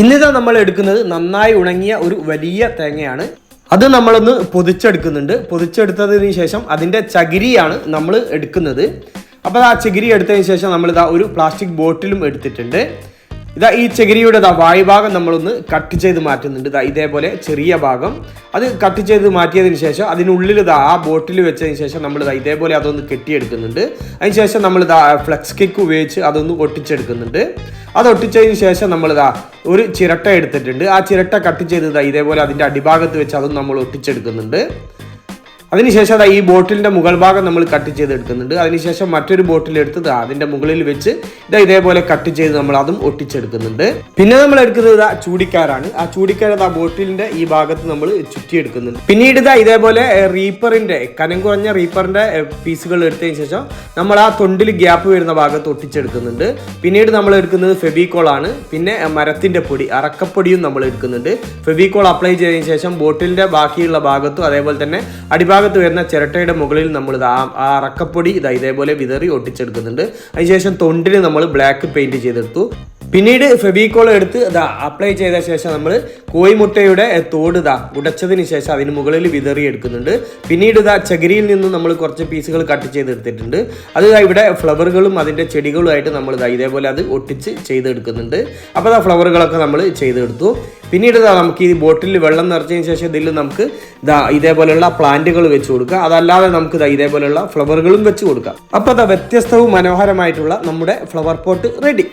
ഇന്നിതാ നമ്മൾ എടുക്കുന്നത് നന്നായി ഉണങ്ങിയ ഒരു വലിയ തേങ്ങയാണ്. അത് നമ്മളൊന്ന് പൊതിച്ചെടുക്കുന്നുണ്ട്. പൊതിച്ചെടുത്തതിന് ശേഷം അതിന്റെ ചകിരിയാണ് നമ്മൾ എടുക്കുന്നത്. അപ്പോൾ ആ ചകിരി എടുത്തതിന് ശേഷം നമ്മളിതാ ഒരു പ്ലാസ്റ്റിക് ബോട്ടിലും എടുത്തിട്ടുണ്ട്. ഇതാ ഈ ചകിരിയുടെ ഇതാ വായുഭാഗം നമ്മളൊന്ന് കട്ട് ചെയ്ത് മാറ്റുന്നുണ്ട്. ഇതാ ഇതേപോലെ ചെറിയ ഭാഗം. അത് കട്ട് ചെയ്ത് മാറ്റിയതിന് ശേഷം അതിനുള്ളിൽ ഇതാ ആ ബോട്ടിൽ വെച്ചതിന് ശേഷം നമ്മൾ ഇതാ ഇതേപോലെ അതൊന്ന് കെട്ടിയെടുക്കുന്നുണ്ട്. അതിന് ശേഷം നമ്മൾ ഇതാ ഫ്ലെക്സ് കിക്ക് ഉപയോഗിച്ച് അതൊന്ന് ഒട്ടിച്ചെടുക്കുന്നുണ്ട്. അത് ഒട്ടിച്ചതിന് ശേഷം നമ്മൾ ഇതാ ഒരു ചിരട്ട എടുത്തിട്ടുണ്ട്. ആ ചിരട്ട കട്ട് ചെയ്ത് ഇതാ ഇതേപോലെ അതിന്റെ അടിഭാഗത്ത് വെച്ച് അതൊന്ന് നമ്മൾ ഒട്ടിച്ചെടുക്കുന്നുണ്ട്. അതിനുശേഷം അതാ ഈ ബോട്ടിലിന്റെ മുകൾ ഭാഗം നമ്മൾ കട്ട് ചെയ്തെടുക്കുന്നുണ്ട്. അതിനുശേഷം മറ്റൊരു ബോട്ടിൽ എടുത്ത് ദാ അതിന്റെ മുകളിൽ വെച്ച് ഇതാ ഇതേപോലെ കട്ട് ചെയ്ത് നമ്മൾ അതും ഒട്ടിച്ചെടുക്കുന്നുണ്ട്. പിന്നെ നമ്മൾ എടുക്കുന്നത് ഇതാ ചൂടിക്കാരാണ്. ആ ചൂടിക്കാരത് ആ ബോട്ടിലിന്റെ ഈ ഭാഗത്ത് നമ്മൾ ചുറ്റിയെടുക്കുന്നുണ്ട്. പിന്നീട് ഇതാ ഇതേപോലെ റീപ്പറിന്റെ കനം കുറഞ്ഞ റീപ്പറിന്റെ പീസുകൾ എടുത്തതിന് ശേഷം നമ്മൾ ആ തൊണ്ടിൽ ഗ്യാപ്പ് വരുന്ന ഭാഗത്ത് ഒട്ടിച്ചെടുക്കുന്നുണ്ട്. പിന്നീട് നമ്മൾ എടുക്കുന്നത് ഫെബിക്കോളാണ് പിന്നെ മരത്തിന്റെ പൊടി അറക്കപ്പൊടിയും നമ്മൾ എടുക്കുന്നുണ്ട്. ഫെബിക്കോൾ അപ്ലൈ ചെയ്തതിന് ശേഷം ബോട്ടിലിന്റെ ബാക്കിയുള്ള ഭാഗത്തും അതേപോലെ തന്നെ അടിഭാഗത്ത് വരുന്ന ചിരട്ടയുടെ മുകളിൽ നമ്മൾ ഇത് ആ അറക്കപ്പൊടി ഇതാ ഇതേപോലെ വിതറി ഒട്ടിച്ചെടുക്കുന്നുണ്ട്. അതിനുശേഷം തൊണ്ടിന് നമ്മൾ ബ്ലാക്ക് പെയിന്റ് ചെയ്തെടുത്തു. പിന്നീട് ഫെബിക്കോൾ എടുത്ത് ഇതാ അപ്ലൈ ചെയ്ത ശേഷം നമ്മൾ കോയിമുട്ടയുടെ തോട് ഇതാ ഉടച്ചതിന് ശേഷം അതിന് മുകളിൽ വിതറി എടുക്കുന്നുണ്ട്. പിന്നീട് ഇതാ ചകിരിയിൽ നിന്ന് നമ്മൾ കുറച്ച് പീസുകൾ കട്ട് ചെയ്തെടുത്തിട്ടുണ്ട്. അത് ഇവിടെ ഫ്ലവറുകളും അതിന്റെ ചെടികളുമായിട്ട് നമ്മൾ ഇതാ ഇതേപോലെ അത് ഒട്ടിച്ച് ചെയ്തെടുക്കുന്നുണ്ട്. അപ്പോൾ ആ ഫ്ലവറുകളൊക്കെ നമ്മൾ ചെയ്തെടുത്തു. പിന്നീട് ഇതാ നമുക്ക് ഈ ബോട്ടിലിൽ വെള്ളം നിറച്ചതിന് ശേഷം ഇതിൽ നമുക്ക് ഇതാ ഇതേപോലെയുള്ള പ്ലാന്റുകൾ വെച്ച് കൊടുക്കുക അതല്ലാതെ നമുക്ക് ഇതാ ഇതേപോലെയുള്ള ഫ്ലവറുകളും വെച്ച് കൊടുക്കാം. അപ്പോൾ അതാ വ്യത്യസ്തവും മനോഹരമായിട്ടുള്ള നമ്മുടെ ഫ്ലവർ പോട്ട് റെഡി.